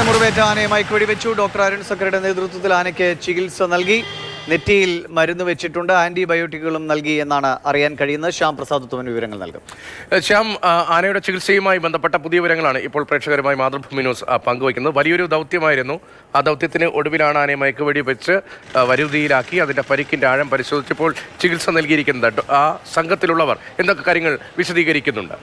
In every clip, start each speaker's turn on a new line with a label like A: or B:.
A: കഴുത്തിന് മുറിവേറ്റ ആനയെ വെച്ചു ഡോക്ടർ അരുൺ സക്കറിയുടെ നേതൃത്വത്തിൽ ആനയ്ക്ക് ചികിത്സ നൽകി. നെറ്റിയിൽ മരുന്ന് വെച്ചിട്ടുണ്ട്. ആന്റിബയോട്ടിക്കുകളും നൽകി എന്നാണ് അറിയാൻ കഴിയുന്നത്. ശ്യാം പ്രസാദ് ഉത്തമൻ വിവരങ്ങൾ നൽകും.
B: ശ്യാം ആനയുടെ ചികിത്സയുമായി ബന്ധപ്പെട്ട പുതിയ വിവരങ്ങളാണ് ഇപ്പോൾ പ്രേക്ഷകരുമായി മാതൃഭൂമി ന്യൂസ് പങ്കുവയ്ക്കുന്നത്. വലിയൊരു ദൗത്യമായിരുന്നു. ആ ദൗത്യത്തിന് ഒടുവിലാണ് ആനയെ മയക്കുവെടി വെച്ച് വരുതിയിലാക്കി. അതിന്റെ പരിക്കിന്റെ ആഴം പരിശോധിച്ചപ്പോൾ ചികിത്സ നൽകിയിരിക്കുന്നത്. ആ സംഘത്തിലുള്ളവർ എന്തൊക്കെ കാര്യങ്ങൾ വിശദീകരിക്കുന്നുണ്ട്?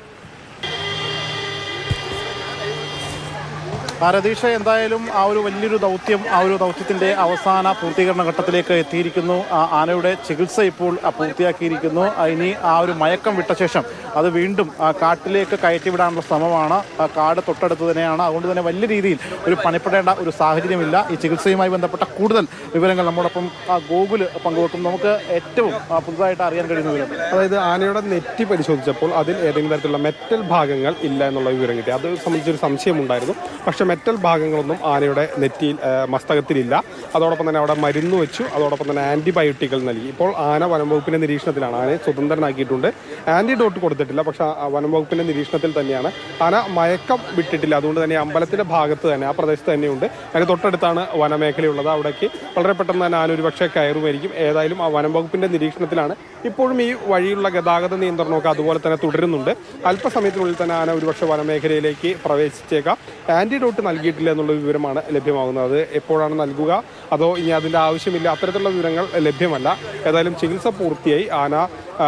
C: ഭാരതീഷ എന്തായാലും ആ ഒരു വലിയൊരു ദൗത്യം ആ ഒരു ദൗത്യത്തിന്റെ അവസാന പൂർത്തീകരണ ഘട്ടത്തിലേക്ക് എത്തിയിരിക്കുന്നു. ആ ആനയുടെ ചികിത്സ ഇപ്പോൾ പൂർത്തിയാക്കിയിരിക്കുന്നു. ഇനി ആ ഒരു മയക്കം വിട്ട ശേഷം അത് വീണ്ടും കാട്ടിലേക്ക് കയറ്റിവിടാനുള്ള ശ്രമമാണ്. കാട് തൊട്ടടുത്ത് തന്നെയാണ്. അതുകൊണ്ട് തന്നെ വലിയ രീതിയിൽ ഒരു പണിപ്പെടേണ്ട ഒരു സാഹചര്യമില്ല. ഈ ചികിത്സയുമായി ബന്ധപ്പെട്ട കൂടുതൽ വിവരങ്ങൾ നമ്മോടൊപ്പം ആ, ഗൂഗിൾ പങ്കുവെക്കും. നമുക്ക് ഏറ്റവും പുതുതായിട്ട് അറിയാൻ കഴിയുന്ന വിവരം.
D: അതായത് ആനയുടെ നെറ്റി പരിശോധിച്ചപ്പോൾ അതിൽ ഏതെങ്കിലും തരത്തിലുള്ള മെറ്റൽ ഭാഗങ്ങൾ ഇല്ല എന്നുള്ള വിവരം കിട്ടി. അത് സംബന്ധിച്ചൊരു സംശയമുണ്ടായിരുന്നു. പക്ഷെ മെറ്റൽ ഭാഗങ്ങളൊന്നും ആനയുടെ നെറ്റിയിൽ മസ്തകത്തിലില്ല. അതോടൊപ്പം തന്നെ അവിടെ മരുന്ന് വെച്ചു. അതോടൊപ്പം തന്നെ ആന്റിബയോട്ടിക്കൽ നൽകി. ഇപ്പോൾ ആന വനംവകുപ്പിന്റെ നിരീക്ഷണത്തിലാണ് ആനയെ സ്വതന്ത്രനാക്കിയിട്ടുണ്ട്. ആന്റിഡോട്ട് കൊടുത്തിട്ടില്ല. പക്ഷെ ആ വനംവകുപ്പിന്റെ നിരീക്ഷണത്തിൽ തന്നെയാണ് ആന മയക്കം വിട്ടിട്ടില്ല. അതുകൊണ്ട് തന്നെ അമ്പലത്തിന്റെ ഭാഗത്ത് തന്നെ ആ പ്രദേശത്ത് തന്നെയുണ്ട്. അതിന് തൊട്ടടുത്താണ് വനമേഖലയുള്ളത്. അവിടേക്ക് വളരെ പെട്ടെന്ന് തന്നെ ആന ഒരുപക്ഷെ കയറുമായിരിക്കും. ഏതായാലും ആ വനംവകുപ്പിന്റെ നിരീക്ഷണത്തിലാണ് ഇപ്പോഴും ഈ വഴിയുള്ള ഗതാഗത നിയന്ത്രണമൊക്കെ അതുപോലെ തന്നെ തുടരുന്നുണ്ട്. അല്പസമയത്തിനുള്ളിൽ തന്നെ ആന ഒരുപക്ഷെ വനമേഖലയിലേക്ക് പ്രവേശിച്ചേക്കാം. ആന്റിഡോട്ട് നൽകിയിട്ടില്ല എന്നുള്ള വിവരമാണ് ലഭ്യമാകുന്നത്. എപ്പോഴാണ് നൽകുക? അതോ ഇനി അതിന്റെ ആവശ്യമില്ല. അത്തരത്തിലുള്ള വിവരങ്ങൾ ലഭ്യമല്ല. ഏതായാലും ചികിത്സ പൂർത്തിയായി. ആന ആ,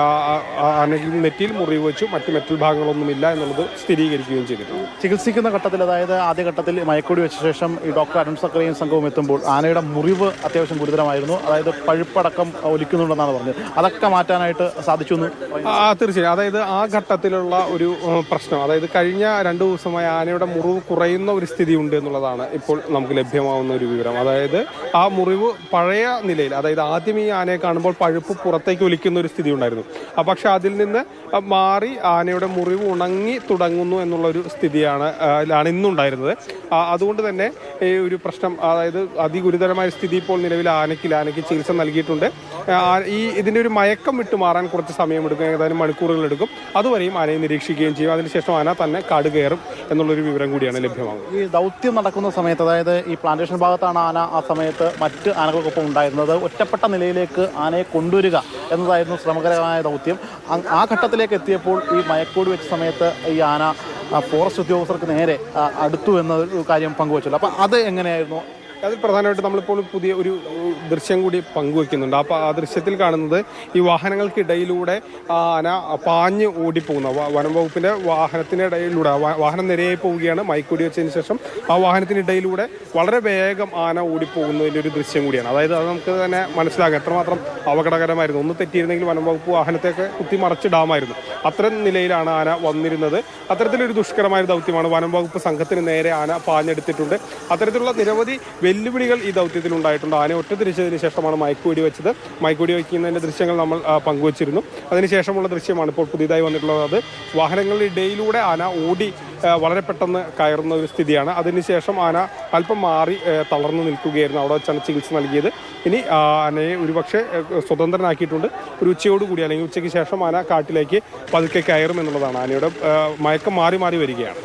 D: ആ, ആനയിൽ നെറ്റിയിൽ മുറിവ് വെച്ചു മറ്റ് മെറ്റൽ ഭാഗങ്ങളൊന്നുമില്ല എന്നുള്ളത് സ്ഥിരീകരിക്കുകയും ചെയ്തിട്ടുണ്ട്.
C: ചികിത്സിക്കുന്ന ഘട്ടത്തിൽ അതായത് ആദ്യ ഘട്ടത്തിൽ മയക്കൂടി വെച്ച ശേഷം ഈ ഡോക്ടർ അരുൺ സക്രയും സംഘവും എത്തുമ്പോൾ ആനയുടെ മുറിവ് അത്യാവശ്യം ഗുരുതരമായിരുന്നു. അതായത് പഴുപ്പടക്കം ഒലിക്കുന്നുണ്ടെന്നാണ് പറഞ്ഞത്. അതൊക്കെ മാറ്റാനായിട്ട് സാധിച്ചു എന്ന്
D: തീർച്ചയായും. അതായത് ആ ഘട്ടത്തിലുള്ള ഒരു പ്രശ്നം അതായത് കഴിഞ്ഞ രണ്ട് ദിവസമായി ആനയുടെ മുറിവ് കുറയുന്ന ഒരു സ്ഥിതി ഉണ്ട് എന്നുള്ളതാണ് ഇപ്പോൾ നമുക്ക് ലഭ്യമാവുന്ന ഒരു വിവരം. അതായത് ആ മുറിവ് പഴയ നിലയിൽ അതായത് ആദ്യം ഈ ആനയെ കാണുമ്പോൾ പഴുപ്പ് പുറത്തേക്ക് ഒലിക്കുന്ന ഒരു സ്ഥിതി ഉണ്ടായിരുന്നു. ആ, പക്ഷെ അതിൽ നിന്ന് മാറി ആനയുടെ മുറിവ് ഉണങ്ങി തുടങ്ങുന്നു എന്നുള്ളൊരു സ്ഥിതിയാണ് ലാണ് ഇന്നുണ്ടായിരുന്നത്. അതുകൊണ്ട് തന്നെ ഈ ഒരു പ്രശ്നം അതായത് അതിഗുരുതരമായ സ്ഥിതി ഇപ്പോൾ നിലവിൽ ആനയ്ക്കില്ല ആനയ്ക്ക് ചികിത്സ നൽകിയിട്ടുണ്ട്. ഈ ഇതിന്റെ ഒരു മയക്കം വിട്ടു മാറാൻ കുറച്ച് സമയമെടുക്കും. ഏതാനും മണിക്കൂറുകൾ എടുക്കും. അതുവരെയും ആനയെ നിരീക്ഷിക്കുകയും ചെയ്യും. അതിനുശേഷം ആന തന്നെ കാട് കയറും എന്നുള്ളൊരു വിവരം കൂടിയാണ് ലഭ്യമാകുന്നത്.
C: ഈ ദൗത്യം നടക്കുന്ന സമയത്ത് അതായത് ഈ പ്ലാന്റേഷൻ ഭാഗത്താണ് ആന ആ സമയത്ത് മറ്റ് ആനകൾക്കൊപ്പം ഉണ്ടായിരുന്നത്. ഒറ്റപ്പെട്ട നിലയിലേക്ക് ആനയെ കൊണ്ടുവരിക എന്നതായിരുന്നു ശ്രമകരമായ ദൗത്യം. അ- ആ ഘട്ടത്തിലേക്ക് എത്തിയപ്പോൾ ഈ മയക്കോട് വെച്ച സമയത്ത് ഈ ആന ഫോറസ്റ്റ് ഉദ്യോഗസ്ഥർക്ക് നേരെ അടുത്തു എന്നൊരു കാര്യം പങ്കുവച്ചല്ലോ. അപ്പം അത് എങ്ങനെയായിരുന്നു?
D: അതിൽ പ്രധാനമായിട്ട് നമ്മളിപ്പോൾ പുതിയ ഒരു ദൃശ്യം കൂടി പങ്കുവെക്കുന്നുണ്ട്. അപ്പോൾ ആ ദൃശ്യത്തിൽ കാണുന്നത് ഈ വാഹനങ്ങൾക്കിടയിലൂടെ ആന പാഞ്ഞ് ഓടിപ്പോകുന്ന വനം വാഹനത്തിന്റെ ആ വാഹനം നിരയായി പോവുകയാണ്. മൈക്കൂടി വെച്ചതിന് ശേഷം ആ വാഹനത്തിനിടയിലൂടെ വളരെ വേഗം ആന ഓടിപ്പോകുന്നതിന്റെ ഒരു ദൃശ്യം കൂടിയാണ്. അതായത് അത് നമുക്ക് തന്നെ മനസ്സിലാക്കാം. എത്രമാത്രം അപകടകരമായിരുന്നു. ഒന്ന് തെറ്റിയിരുന്നെങ്കിൽ വനം വകുപ്പ് വാഹനത്തെയൊക്കെ കുത്തി മറിച്ചിടാമായിരുന്നു അത്തരം നിലയിലാണ് ആന വന്നിരുന്നത്. അത്തരത്തിലൊരു ദുഷ്കരമായ ദൗത്യമാണ് വനം വകുപ്പ് സംഘത്തിന് നേരെ ആന പാഞ്ഞെടുത്തിട്ടുണ്ട്. അത്തരത്തിലുള്ള നിരവധി വെല്ലുവിളികൾ ഈ ദൗത്യത്തിൽ ഉണ്ടായിട്ടുണ്ട്. ആന ഒറ്റ തിരിച്ചതിന് ശേഷമാണ് മയക്കുവെടി വെച്ചത്. മയക്കുവെടി വയ്ക്കുന്നതിന്റെ ദൃശ്യങ്ങൾ നമ്മൾ പങ്കുവച്ചിരുന്നു. അതിനുശേഷമുള്ള ദൃശ്യമാണ് ഇപ്പോൾ പുതിയതായി വന്നിട്ടുള്ളത്. വാഹനങ്ങളുടെ ഇടയിലൂടെ ആന ഓടി വളരെ പെട്ടെന്ന് കയറുന്ന ഒരു സ്ഥിതിയാണ്. അതിനുശേഷം ആന അല്പം മാറി തളർന്നു നിൽക്കുകയായിരുന്നു അവിടെ വെച്ചാണ് ചികിത്സ നൽകിയത്. ഇനി ആനയെ ഒരുപക്ഷെ സ്വതന്ത്രനാക്കിയിട്ടുണ്ട്. ഒരു ഉച്ചയോടുകൂടി അല്ലെങ്കിൽ ഉച്ചയ്ക്ക് ശേഷം ആന കാട്ടിലേക്ക് പതുക്കെ കയറും എന്നുള്ളതാണ് ആനയുടെ മയക്കം മാറി മാറി വരികയാണ്.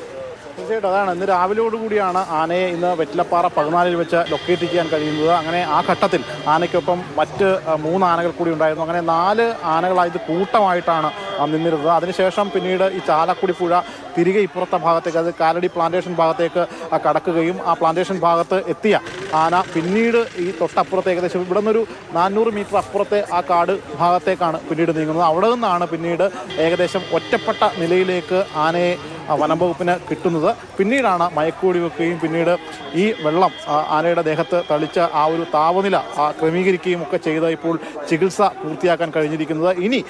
C: തീർച്ചയായിട്ടും അതാണ്. ഇന്ന് രാവിലെയോടുകൂടിയാണ് ആനയെ ഇന്ന് വെറ്റിലപ്പാറ പതിനാലിൽ വെച്ച് ലൊക്കേറ്റ് ചെയ്യാൻ കഴിയുന്നത്. അങ്ങനെ ആ ഘട്ടത്തിൽ ആനയ്ക്കൊപ്പം മറ്റ് മൂന്ന് ആനകൾ കൂടി ഉണ്ടായിരുന്നു. അങ്ങനെ നാല് ആനകളായത് കൂട്ടമായിട്ടാണ് നിന്നിരുന്നത്. അതിനുശേഷം പിന്നീട് ഈ ചാലക്കുടി പുഴ തിരികെ ഇപ്പുറത്തെ ഭാഗത്തേക്ക് അത് കാലടി പ്ലാന്റേഷൻ ഭാഗത്തേക്ക് കടക്കുകയും ആ പ്ലാന്റേഷൻ ഭാഗത്ത് എത്തിയ ആന. പിന്നീട് ഈ തൊട്ടപ്പുറത്തെ ഏകദേശം ഇവിടെ നിന്നൊരു നാനൂറ് മീറ്റർ അപ്പുറത്തെ ആ കാട് ഭാഗത്തേക്കാണ് പിന്നീട് നീങ്ങുന്നത്. അവിടെ നിന്നാണ് പിന്നീട് ഏകദേശം ഒറ്റപ്പെട്ട നിലയിലേക്ക് ആനയെ വനം വകുപ്പിന് കിട്ടുന്നത്. പിന്നീടാണ് മയക്കൂടി വെക്കുകയും പിന്നീട് ഈ വെള്ളം ആനയുടെ ദേഹത്ത് തളിച്ച ആ ഒരു താപനില ക്രമീകരിക്കുകയും ഒക്കെ ചെയ്ത് ഇപ്പോൾ ചികിത്സ പൂർത്തിയാക്കാൻ കഴിഞ്ഞിരിക്കുന്നത്. ഇനി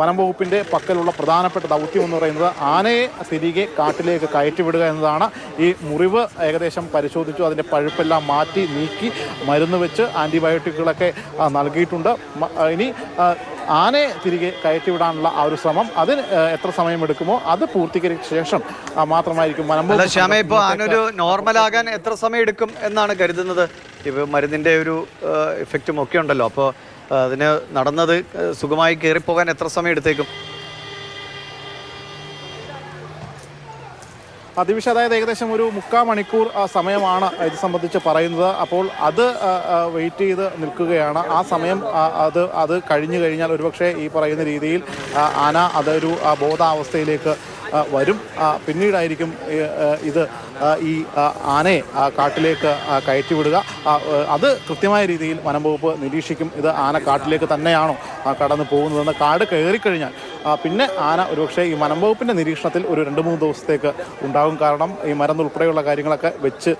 C: വനം പക്കലുള്ള പ്രധാനപ്പെട്ട ദൗത്യം എന്ന് പറയുന്നത് ആനയെ തിരികെ കാട്ടിലേക്ക് കയറ്റിവിടുക എന്നതാണ്. ഈ മുറിവ് ഏകദേശം പരിശോധിച്ചു അതിന്റെ പഴുപ്പെല്ലാം മാറ്റി നീക്കി മരുന്ന് വെച്ച് ആന്റിബയോട്ടിക്കുകളൊക്കെ നൽകിയിട്ടുണ്ട്. ഇനി ആനയെ തിരികെ കയറ്റിവിടാനുള്ള ആ ഒരു ശ്രമം. അതിന് എത്ര സമയമെടുക്കുമോ അത് പൂർത്തീകരിച്ച ശേഷം മാത്രമായിരിക്കും
A: ശ്യാമ ഇപ്പോൾ ആനൊരു നോർമലാകാൻ എത്ര സമയം എടുക്കും എന്നാണ് കരുതുന്നത്? ഇപ്പോൾ മരുന്നിന്റെ ഒരു ഇഫക്റ്റും ഒക്കെ ഉണ്ടല്ലോ. അപ്പോൾ അതിന് നടന്നത് സുഖമായി കയറിപ്പോകാൻ എത്ര സമയം എടുത്തേക്കും
C: ദിവിഷ അതായത് ഏകദേശം ഒരു മുക്കാൽ മണിക്കൂർ സമയമാണ് ഇത് സംബന്ധിച്ച് പറയുന്നത്. അപ്പോൾ അത് വെയിറ്റ് ചെയ്ത് നിൽക്കുകയാണ്. ആ സമയം അത് അത് കഴിഞ്ഞു കഴിഞ്ഞാൽ ഒരുപക്ഷെ ഈ പറയുന്ന രീതിയിൽ ആന അതൊരു ബോധാവസ്ഥയിലേക്ക് വരും. പിന്നീടായിരിക്കും ഇത് ഈ ആനയെ കാട്ടിലേക്ക് കയറ്റിവിടുക. അത് കൃത്യമായ രീതിയിൽ വനം വകുപ്പ് നിരീക്ഷിക്കും. ഇത് ആന കാട്ടിലേക്ക് തന്നെയാണോ കടന്നു പോകുന്നതെന്ന് കാട് കയറിക്കഴിഞ്ഞാൽ കഴിഞ്ഞാൽ പിന്നെ ആന ഒരുപക്ഷെ ഈ വനം വകുപ്പിന്റെ നിരീക്ഷണത്തിൽ ഒരു രണ്ട് മൂന്ന് ദിവസത്തേക്ക് ഉണ്ടാകും. കാരണം ഈ മരുന്ന് ഉൾപ്പെടെയുള്ള കാര്യങ്ങളൊക്കെ വെച്ച്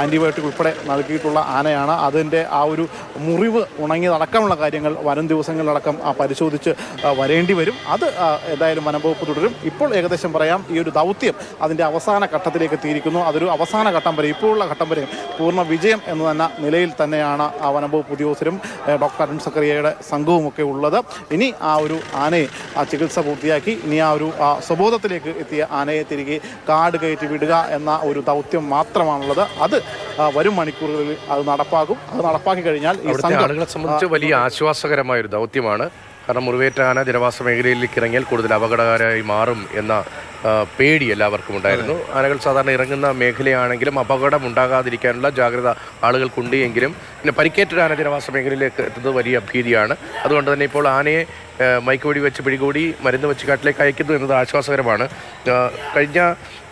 C: ആന്റിബയോട്ടിക് ഉൾപ്പെടെ നൽകിയിട്ടുള്ള ആനയാണ്. അതിന്റെ ആ ഒരു മുറിവ് ഉണങ്ങി നടക്കാനുള്ള കാര്യങ്ങൾ വരും ദിവസങ്ങളിലടക്കം പരിശോധിച്ച് വരേണ്ടി വരും. അത് എന്തായാലും വനം വകുപ്പ് തുടരും. ഇപ്പോൾ ഏകദേശം പറയാം ഈ ഒരു ദൗത്യം അതിന്റെ അവസാന ഘട്ടത്തിലേക്ക് എത്തിയിരിക്കുന്നു. അതൊരു അവസാന ഘട്ടം വരെ ഇപ്പോഴുള്ള ഘട്ടം വരെയും പൂർണ വിജയം എന്ന് തന്നെ നിലയിൽ തന്നെയാണ് ആ വനം വകുപ്പ് ഉദ്യോഗസ്ഥരും ഡോക്ടർ അരുൺ സക്കറിയയുടെ സംഘവുമൊക്കെ ഉള്ളത്. ഇനി ആ ഒരു ആനയെ ആ ചികിത്സ പൂർത്തിയാക്കി ഇനി ആ ഒരു സ്വബോധത്തിലേക്ക് എത്തിയ ആനയെ തിരികെ കാട് കയറ്റി വിടുക എന്ന ഒരു ദൗത്യം മാത്രമാണുള്ളത്. അത് വരും മണിക്കൂറുകളിൽ അത് നടപ്പാക്കും അത് നടപ്പാക്കി കഴിഞ്ഞാൽ ഈ സംഘം
B: സംബന്ധിച്ച് വലിയ ആശ്വാസകരമായ ഒരു ദൗത്യമാണ്. കാരണം മുറിവേറ്റ ആന ജനവാസ മേഖലയിലേക്ക് ഇറങ്ങിയാൽ കൂടുതൽ അപകടകരമായി മാറും എന്ന പേടി എല്ലാവർക്കും ഉണ്ടായിരുന്നു. ആനകൾ സാധാരണ ഇറങ്ങുന്ന മേഖലയാണെങ്കിലും അപകടം ഉണ്ടാകാതിരിക്കാനുള്ള ജാഗ്രത ആളുകൾക്കുണ്ട് എങ്കിലും പിന്നെ പരിക്കേറ്റ ഒരു ആന ജനവാസ മേഖലയിലേക്ക് എത്തുന്നത് വലിയ ഭീതിയാണ്. അതുകൊണ്ട് തന്നെ ഇപ്പോൾ ആനയെ മൈക്ക് മയക്കുവെടി വെച്ച് പിടികൂടി മരുന്ന് വെച്ച് കാട്ടിലേക്ക് അയക്കുന്നു എന്നത് ആശ്വാസകരമാണ്. കഴിഞ്ഞ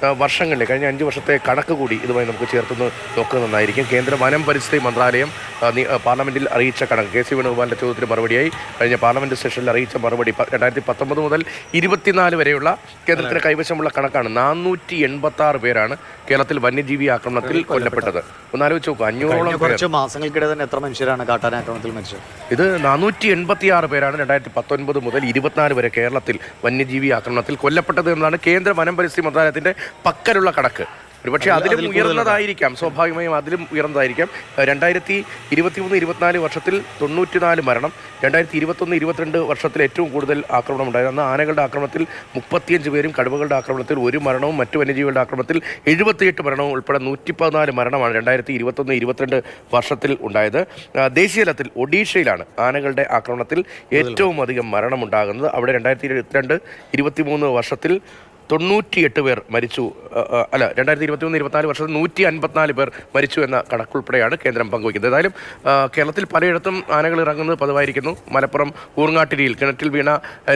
B: ആ, വർഷങ്ങളിലെ കഴിഞ്ഞ അഞ്ച് വർഷത്തെ കണക്ക് കൂടി ഇതുമായി നമുക്ക് ചേർത്തുനിന്ന് നോക്കുന്നത് നന്നായിരിക്കും. കേന്ദ്ര വനം പരിസ്ഥിതി മന്ത്രാലയം പാർലമെന്റിൽ പാർലമെന്റിൽ അറിയിച്ച കണക്ക്. കെ സി വേണുഗോപാലിന്റെ ചോദ്യത്തിന് മറുപടിയായി. കഴിഞ്ഞ പാർലമെന്റ് സെഷനിൽ അറിയിച്ച മറുപടി രണ്ടായിരത്തി പത്തൊമ്പത് മുതൽ ഇരുപത്തിനാല് വരെയുള്ള കേന്ദ്രത്തിന് കൈവശമുള്ള കണക്കാണ്. നാനൂറ്റി എൺപത്തി ആറ് പേരാണ് കേരളത്തിൽ വന്യജീവി ആക്രമണത്തിൽ കൊല്ലപ്പെട്ടത്. ഒന്ന് ആലോചിച്ച് നോക്കൂ അഞ്ഞൂറോളം
A: കുറച്ച് മാസങ്ങൾക്കിടെ തന്നെ എത്ര മനുഷ്യരാണ് കാട്ടാനാക്രമണത്തിൽ മരിച്ചത്?
B: ഇത് നാനൂറ്റി എൺപത്തി ആറ് പേരാണ് രണ്ടായിരത്തി പത്തൊൻപത് മുതൽ ഇരുപത്തിനാല് വരെ കേരളത്തിൽ വന്യജീവി ആക്രമണത്തിൽ കൊല്ലപ്പെട്ടത് എന്നാണ് കേന്ദ്ര വനം പരിസ്ഥിതി മന്ത്രാലയത്തിന്റെ പക്കലുള്ള കണക്ക്. ഒരുപക്ഷെ അതിലും ഉയർന്നതായിരിക്കാം. സ്വാഭാവികമായും അതിലും ഉയർന്നതായിരിക്കാം. രണ്ടായിരത്തി ഇരുപത്തി മൂന്ന് ഇരുപത്തിനാല് വർഷത്തിൽ തൊണ്ണൂറ്റിനാല് മരണം രണ്ടായിരത്തി ഇരുപത്തൊന്ന് ഇരുപത്തിരണ്ട് വർഷത്തിൽ ഏറ്റവും കൂടുതൽ ആക്രമണം ഉണ്ടായത്. അന്ന് ആനകളുടെ ആക്രമണത്തിൽ മുപ്പത്തിയഞ്ച് പേരും കടുവകളുടെ ആക്രമണത്തിൽ ഒരു മരണവും മറ്റു വന്യജീവികളുടെ ആക്രമണത്തിൽ എഴുപത്തിയെട്ട് മരണവും ഉൾപ്പെടെ നൂറ്റി പതിനാല് മരണമാണ് രണ്ടായിരത്തി ഇരുപത്തൊന്ന് ഇരുപത്തിരണ്ട് വർഷത്തിൽ ഉണ്ടായത്. ദേശീയതലത്തിൽ ഒഡീഷയിലാണ് ആനകളുടെ ആക്രമണത്തിൽ ഏറ്റവും അധികം മരണമുണ്ടാകുന്നത്. അവിടെ രണ്ടായിരത്തി ഇരുപത്തിരണ്ട് ഇരുപത്തിമൂന്ന് വർഷത്തിൽ തൊണ്ണൂറ്റിയെട്ട് പേർ മരിച്ചു. അല്ല രണ്ടായിരത്തി ഇരുപത്തി ഇരുപത്തിനാല് വർഷത്തിൽ നൂറ്റി അൻപത്തിനാല് പേർ മരിച്ചു എന്ന കണക്കുൾപ്പെടെയാണ് കേന്ദ്രം പങ്കുവയ്ക്കുന്നത്. ഏതായാലും കേരളത്തിൽ പലയിടത്തും ആനകൾ ഇറങ്ങുന്നത് പതിവായിരിക്കുന്നു. മലപ്പുറം ഊർങ്ങാട്ടിരിയിൽ കിണറ്റിൽ വീണ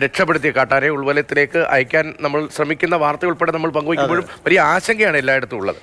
B: രക്ഷപ്പെടുത്തിയ കാട്ടാനെ ഉൾവലയത്തിലേക്ക് അയക്കാൻ നമ്മൾ ശ്രമിക്കുന്ന വാർത്തകൾ ഉൾപ്പെടെ നമ്മൾ പങ്കുവയ്ക്കുമ്പോഴും വലിയ ആശങ്കയാണ് എല്ലായിടത്തും ഉള്ളത്.